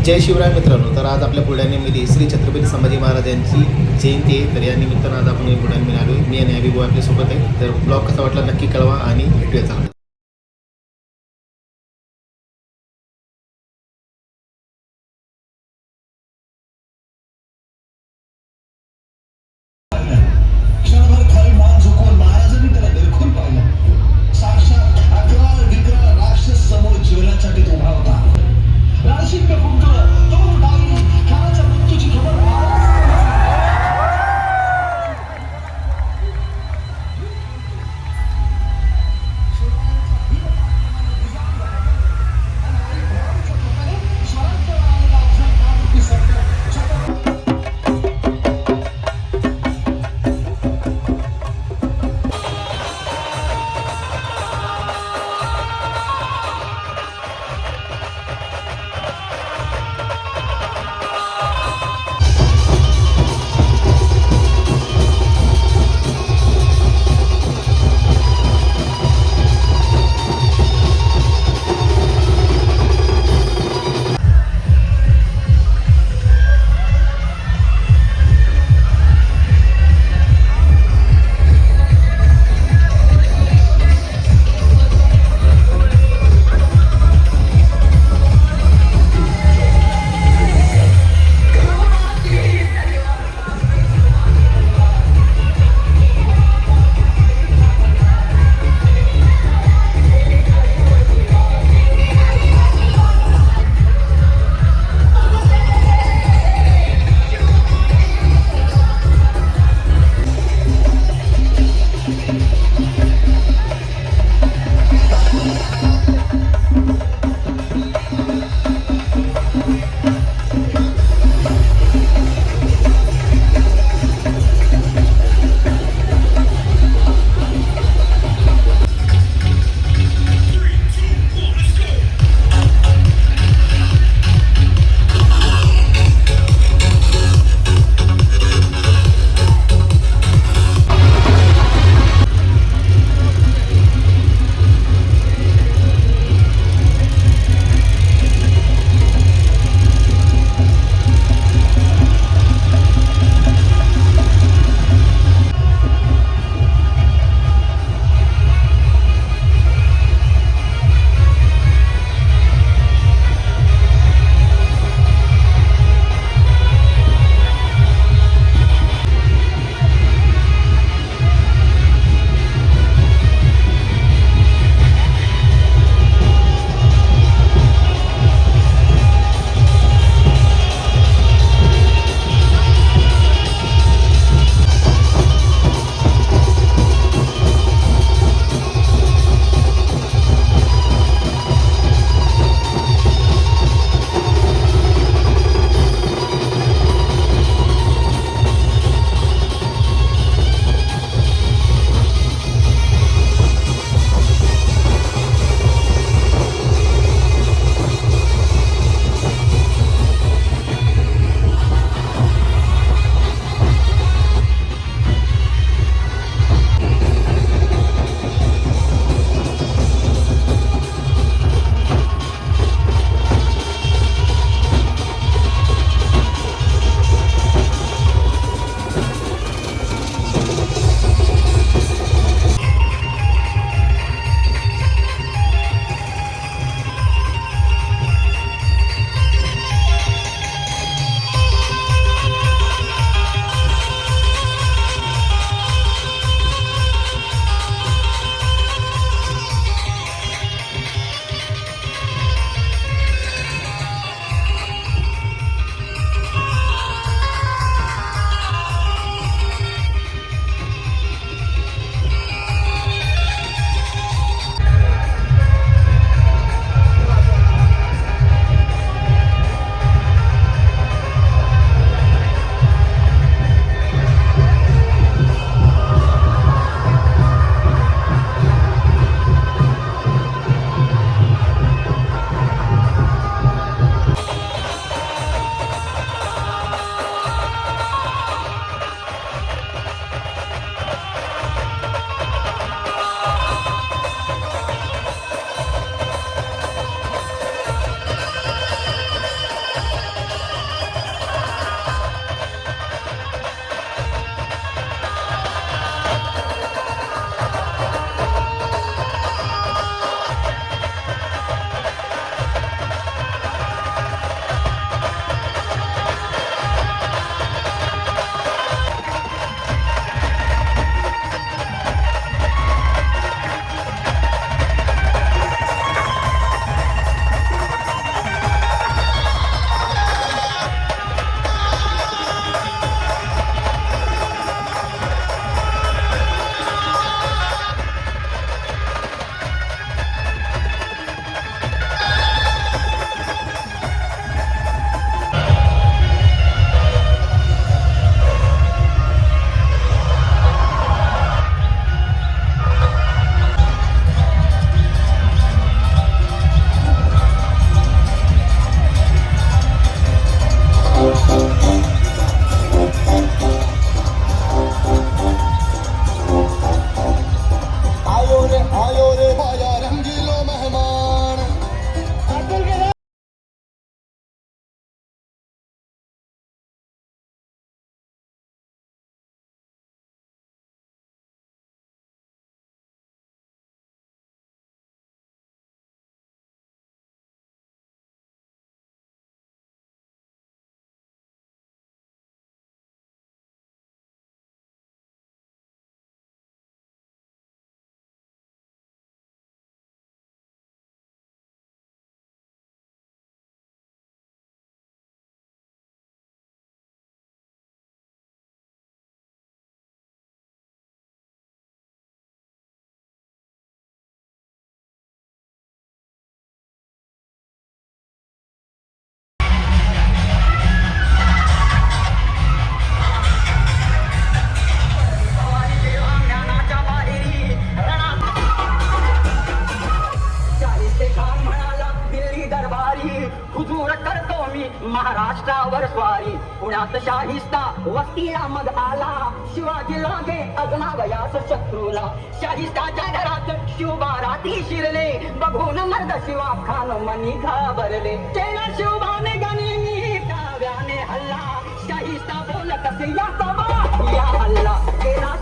जय शिवराय मित्रांनो तर आज आपल्या बुलढाण्यामध्ये श्री छत्रपती संभाजी महाराज यांची जयंती आहे तर या निमित्तानं आज आपण बुलढाण्यामध्ये आलो मी आणि अभिभाऊ आपल्यासोबत आहे तर ब्लॉग कसा वाटला नक्की कळवा आणि भेटूया चांगला हुजूर करतो मी महाराष्ट्रावर स्वारी. पुण्यात शाहिस्ता वस्तीला मग आला. शिवाजी लागे अग्नावयास शत्रूला. शाहिस्ताच्या घरात शिवबाराती शिरले. बघून मर्द शिवा खान मनी घाबरले. केला शिवबाने गणी काव्याने हल्ला. शाहिस्ता बोलत असे या सभा या हल्ला. केला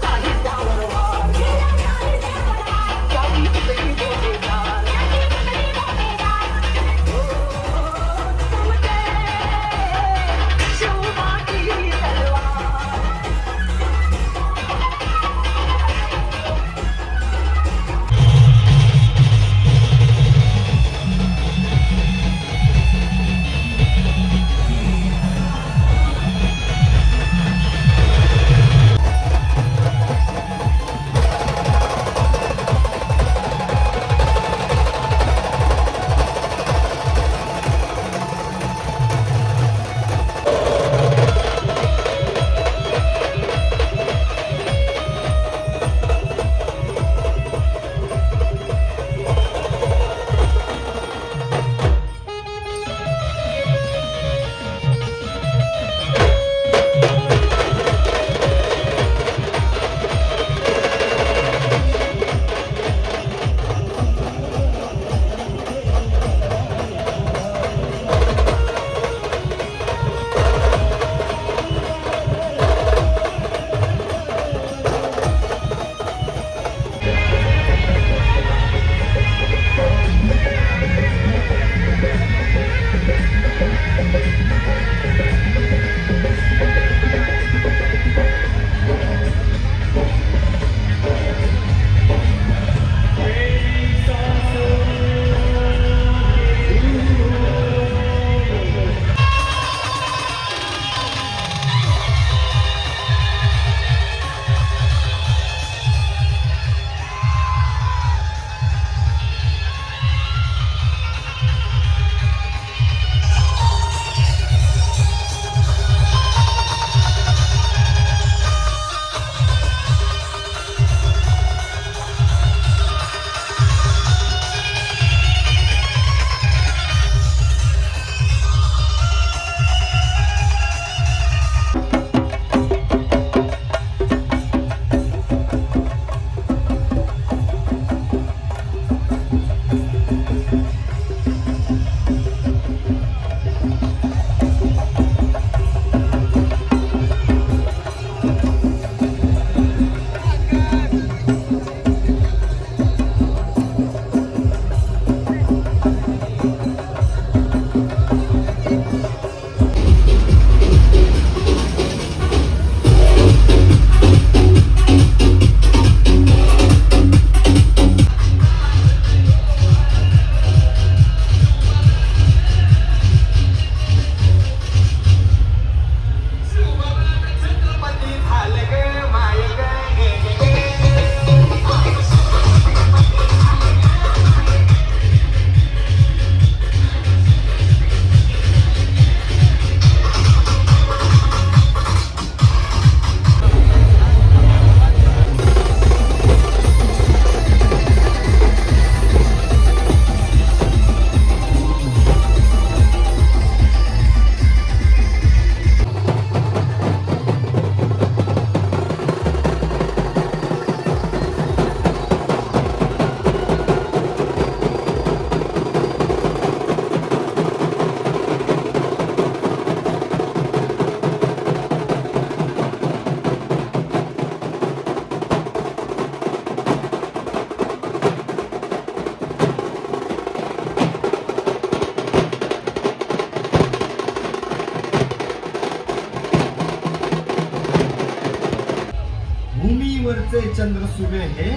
भूमीवरचे चंद्र सुबे हे.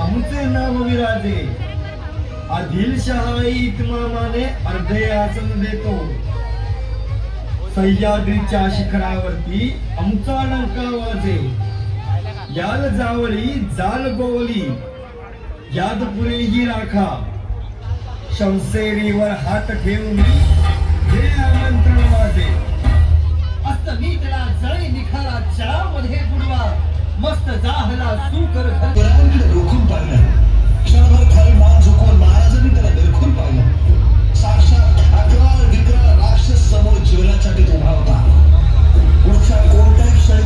आमचे नाम विराजे. आदिलशहाई इतमामाने अर्धे आसन देतो. सह्याद्रीच्या शिखरावरती आमचा डंका वाजे. याल जावळी जाल गोवली याद पुरेही राखा. शमशेरीवर हात ठेवून हे आमंत्रण वाजे. माझे अस्तमितला जळी निखाराच्या मध्ये बुडवा. मस्त जाहला तू कर रोखून पाहिलं. क्षणभर खाली मान झुकून महाराजांनी त्याला बिरखून पाहिलं. साक्षात अकरा विकरा राक्षस समोर जीवनासाठी उभा होता. पुढच्या कोणत्याही क्षणी